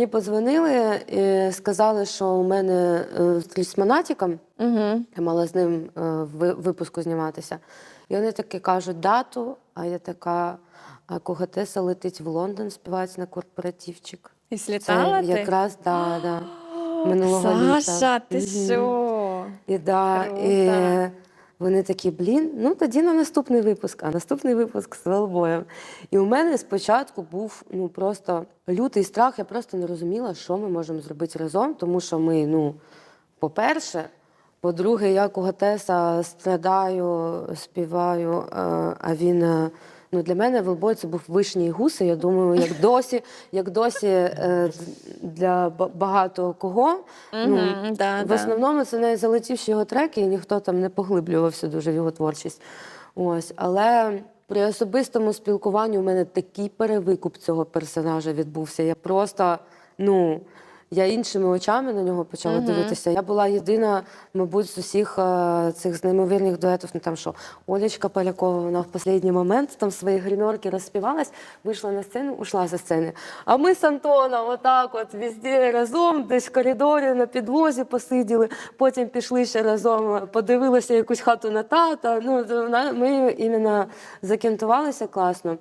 Мені подзвонили і сказали, що у мене е, з Монатіком. Угу. Я мала з ним е, ви- випуску зніматися. І вони таки кажуть дату, а я така, а Когатеса летить в Лондон співати на корпоративчик. І Це слітала ти? якраз да, да, минулого літа. Ти що? І, да, Круто. і вони такі, блін, ну тоді на наступний випуск, а наступний випуск з Велбоєм. І у мене спочатку був ну просто лютий страх. Я просто не розуміла, що ми можемо зробити разом, тому що ми, ну, по-перше, по-друге, я Когатеса страдаю, співаю, е, а він. Ну, для мене Велбой це був вишній гуси. Я думаю, як досі, як досі е, для багато кого. Ну, Мгм, да, в да. основному це не залетівші його треки, і ніхто там не поглиблювався дуже в його творчість. Ось, але при особистому спілкуванні у мене такий перевикуп цього персонажа відбувся. Я просто, ну. Я іншими очами на нього почала дивитися. Я була єдина, мабуть, з усіх е, цих з неймовірних дуетів. Ну там що Олечка Полякова, вона в останній момент там свої гримерки розспівалась, вийшла на сцену, ушла зі сцени. А ми з Антоном отак от везде разом, десь в коридорі на підлозі посиділи, потім пішли ще разом, подивилися якусь хату на тата. Ну, ми іменно закентувалися класно.